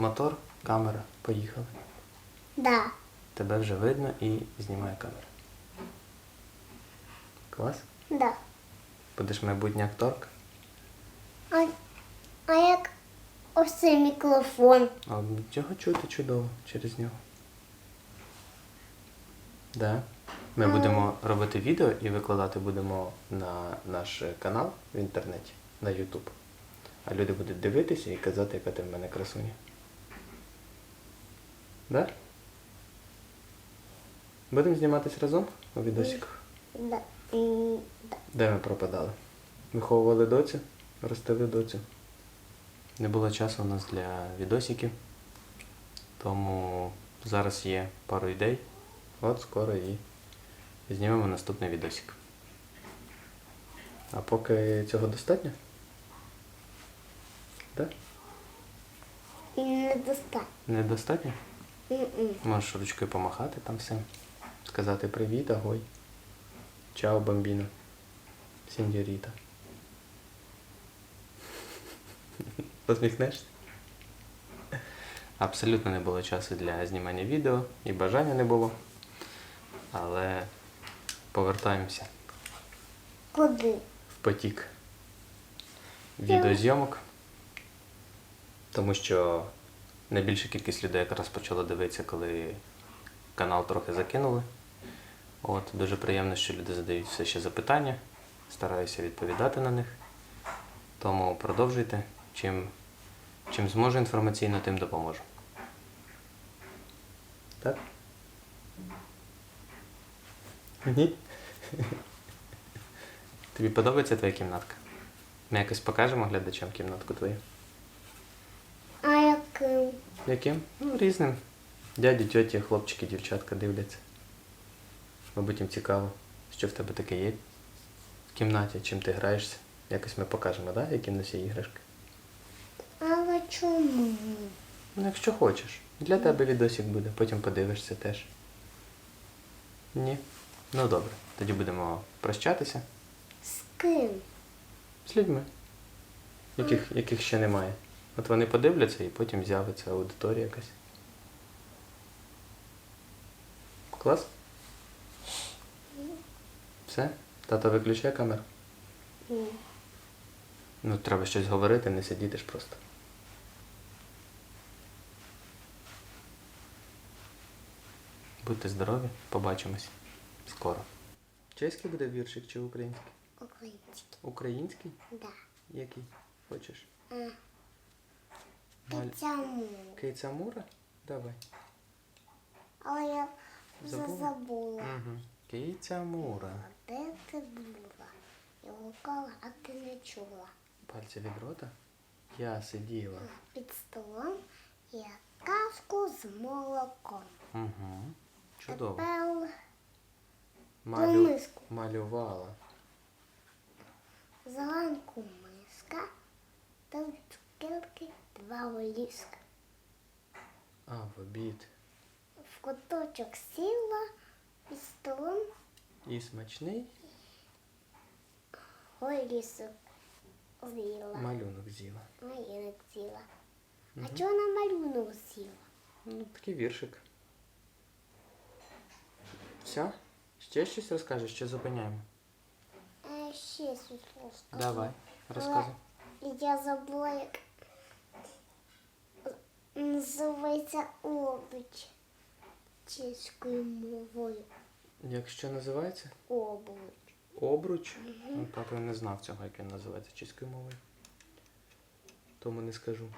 мотор, камера, поїхали. Да. Тебе вже видно і знімає камера. Клас? Да. Будеш майбутня акторка? А, а як ось цей мікрофон? А цього чути чудово через нього. Да. Ми будемо робити відео і викладати будемо на наш канал в інтернеті, на YouTube. А люди будуть дивитися і казати, яка ти в мене красуня. Да? Будемо зніматись разом у відосиках. Да. Де ми пропадали? Виховували доцю, ростили доцю. Не було часу у нас для відосиків, тому зараз є пару ідей. От скоро і знімемо наступний відосик. А поки цього достатньо? Так? І недостатньо. Недостатньо? Можеш ручкою помахати там всім. Сказати привіт, агой. Чао, бомбіно. Сеньоріта. Посміхнешся? Абсолютно не було часу для знімання відео і бажання не було. Але повертаємося Куди? в потік відеозйомок. Тому що найбільша кількість людей якраз почала дивитися, коли канал трохи закинули. От, дуже приємно, що люди задають все ще запитання. Стараюся відповідати на них. Тому продовжуйте. Чим, чим зможу інформаційно, тим допоможу. Так? Ні? Тобі подобається твоя кімнатка? Ми якось покажемо глядачам кімнатку твою. Яким? Яким? Ну, різним. Дяді, тьоті, хлопчики, дівчатка дивляться. Мабуть, їм цікаво, що в тебе таке є в кімнаті, чим ти граєшся. Якось ми покажемо, да? які в нас є іграшки. Але чому? Ну, якщо хочеш. Для тебе відосик буде, потім подивишся теж. Ні. Ну добре. Тоді будемо прощатися З ким? з людьми, яких, яких ще немає. От вони подивляться і потім з'явиться аудиторія якась. Клас? Все? Тато виключає камеру? Ні. Ну, треба щось говорити, не сидіти ж просто. Будьте здорові, побачимось скоро. Чеський буде віршик чи український? Український. Український? Да. Який? Хочеш? А, Маль... Чому? Киця Давай. Але я вже Забула? Угу. Киця А де ти була? Я гукала, а ти не чула. Пальці від рота. Я сиділа. Під столом є казку з молоком. Угу. Чудово. Тепер Малю... миску. Малювала. зранку миска, цукерки два воліска. А, в обід. В куточок сіла під столом І смачний горісок з'їла. малюнок з'їла. Малюнок з'їла. А чого на малюнок з'їла? Ну, такий віршик. Все? Ще щось розкажеш, чи зупиняємо? А ще щось розкажу. Давай, розказуй. Але Я забула, як називається обруч чеською мовою. Як що називається? Обруч. Обруч. Угу. Тато я не знав цього, як він називається чеською мовою. Тому не скажу.